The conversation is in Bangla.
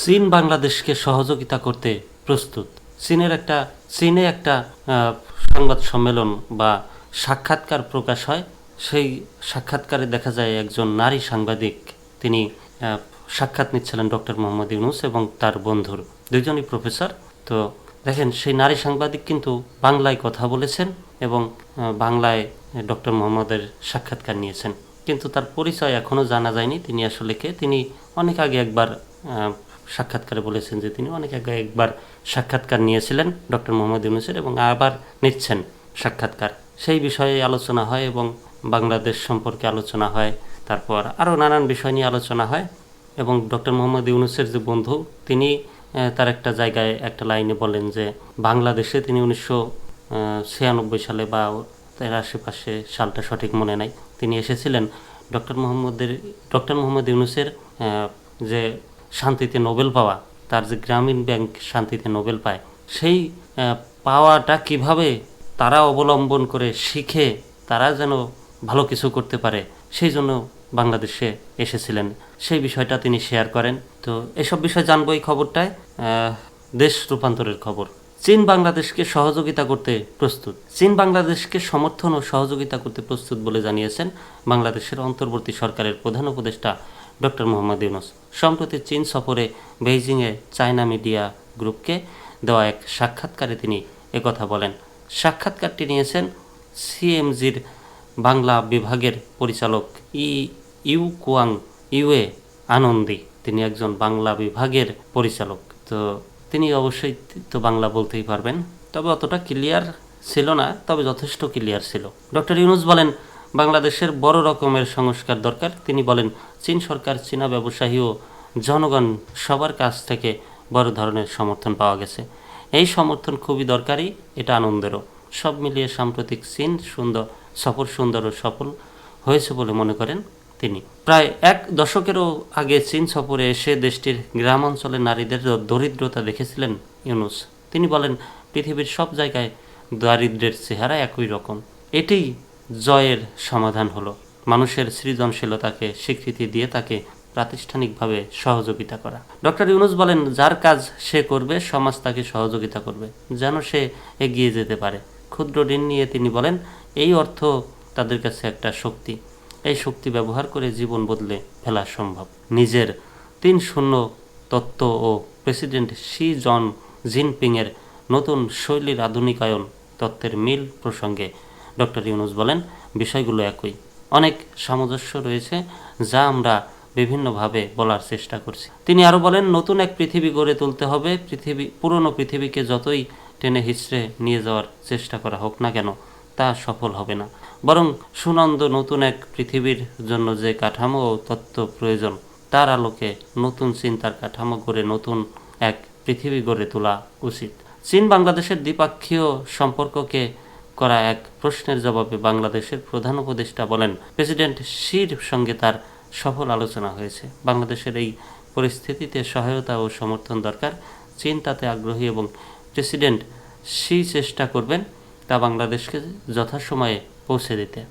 চীন বাংলাদেশকে সহযোগিতা করতে প্রস্তুত। চীনের একটা, চীনে একটা সংবাদ সম্মেলন বা সাক্ষাৎকার প্রকাশ হয়। সেই সাক্ষাৎকারে দেখা যায় একজন নারী সাংবাদিক, তিনি সাক্ষাৎ নিচ্ছিলেন ডক্টর মোহাম্মদ ইউনুস এবং তার বন্ধুর, দুজনই প্রফেসর। তো দেখেন, সেই নারী সাংবাদিক কিন্তু বাংলায় কথা বলেছেন এবং বাংলায় ডক্টর মোহাম্মদের সাক্ষাৎকার নিয়েছেন। কিন্তু তার পরিচয় এখনও জানা যায়নি তিনি আসলে কে। তিনি অনেক আগে একবার সাক্ষাৎকারে বলেছেন যে তিনি অনেক আগে একবার সাক্ষাৎকার নিয়েছিলেন, ডক্টর মোহাম্মদ ইউনুসের, এবং আবার নিচ্ছেন সাক্ষাৎকার। সেই বিষয়ে আলোচনা হয় এবং বাংলাদেশ সম্পর্কে আলোচনা হয়, তারপর আরও নানান বিষয় নিয়ে আলোচনা হয়, এবং ডক্টর মোহাম্মদ ইউনুসের যে বন্ধু, তিনি তার একটা জায়গায় একটা লাইনে বলেন যে বাংলাদেশে তিনি উনিশশো ছিয়ানব্বই সালে বা তার আশেপাশে সালটা সঠিক মনে নাই, তিনি এসেছিলেন। ডক্টর মোহাম্মদের, ডক্টর মোহাম্মদ ইউনুসের যে শান্তিতে নোবেল পাওয়া, তার যে গ্রামীণ ব্যাংক শান্তিতে নোবেল পায়, সেই পাওয়াটা কীভাবে তারা অবলম্বন করে শিখে তারা যেন ভালো কিছু করতে পারে, সেই জন্য বাংলাদেশে এসেছিলেন। সেই বিষয়টা তিনি শেয়ার করেন। তো এসব বিষয় জানব এই খবরটায়। দেশ রূপান্তরের খবর। চীন বাংলাদেশকে সহযোগিতা করতে প্রস্তুত। চীন বাংলাদেশকে সমর্থন ও সহযোগিতা করতে প্রস্তুত বলে জানিয়েছেন বাংলাদেশের অন্তর্বর্তী সরকারের প্রধান উপদেষ্টা ডক্টর মোহাম্মদ ইউনুস। সম্প্রতি চীন সফরে বেইজিংয়ে চায়না মিডিয়া গ্রুপকে দেওয়া এক সাক্ষাৎকারে তিনি একথা বলেন। সাক্ষাৎকারটি নিয়েছেন সিএমজির বাংলা বিভাগের পরিচালক ই ইউ কুয়াং ইউএ আনন্দী। তিনি একজন বাংলা বিভাগের পরিচালক। তো তিনি অবশ্যই তো বাংলা বলতেই পারবেন। তবে অতটা ক্লিয়ার ছিল না, তবে যথেষ্ট ক্লিয়ার ছিল। ডক্টর ইউনুস বলেন বাংলাদেশের বড় রকমের সংস্কার দরকার। তিনি বলেন, চীন সরকার, চীনা ব্যবসায়ী ও জনগণ সবার কাছ থেকে বড় ধরনের সমর্থন পাওয়া গেছে। এই সমর্থন খুবই দরকারি, এটা আনন্দেরও। সব মিলিয়ে সাম্প্রতিক চীন সুন্দর, সফর সুন্দর ও সফল হয়েছে বলে মনে করেন তিনি। প্রায় এক দশকেরও আগে চীন সফরে এসে দেশটির গ্রামাঞ্চলে নারীদের দরিদ্রতা দেখেছিলেন ইউনুস। তিনি বলেন, পৃথিবীর সব জায়গায় দারিদ্র্যের চেহারা একই রকম। এটাই জয়ের সমাধান হলো। মানুষের সৃজনশীলতাকে স্বীকৃতি দিয়ে তাকে প্রাতিষ্ঠানিকভাবে সহযোগিতা করা। ডক্টর ইউনুস বলেন, যার কাজ সে করবে, সমাজ তাকে সহযোগিতা করবে, যেন সে এগিয়ে যেতে পারে। ক্ষুদ্র ঋণ নিয়ে তিনি বলেন, এই অর্থ তাদের কাছে একটা শক্তি। এই শক্তি ব্যবহার করে জীবন বদলে ফেলা সম্ভব। নিজের তিন শূন্য তত্ত্ব ও প্রেসিডেন্ট শি জন জিনপিংয়ের নতুন শৈলীর আধুনিকায়ন তত্ত্বের মিল প্রসঙ্গে ডক্টর ইউনুস বলেন, বিষয়গুলো একই। অনেক সামঞ্জস্য রয়েছে যা আমরা বিভিন্নভাবে বলার চেষ্টা করছি। তিনি আরও বলেন, নতুন এক পৃথিবী গড়ে তুলতে হবে। পৃথিবী, পুরনো পৃথিবীকে যতই টেনে হিচড়ে নিয়ে যাওয়ার চেষ্টা করা হোক না কেন, তা সফল হবে না। বরং সুনন্দ নতুন এক পৃথিবীর জন্য যে কাঠামো ও তত্ত্ব প্রয়োজন, তার আলোকে নতুন চিন্তার কাঠামো গড়ে নতুন এক পৃথিবী গড়ে তোলা উচিত। চীন বাংলাদেশের দ্বিপাক্ষীয় সম্পর্ককে করা এক প্রশ্নের জবাবে বাংলাদেশের প্রধান উপদেষ্টা বলেন, প্রেসিডেন্ট শির সঙ্গে তার সফল আলোচনা হয়েছে। বাংলাদেশের এই পরিস্থিতিতে সহায়তা ও সমর্থন দরকার। চীন তাতে আগ্রহী এবং প্রেসিডেন্ট শি চেষ্টা করবেন তা বাংলাদেশকে যথাসময়ে পৌঁছে দিতে।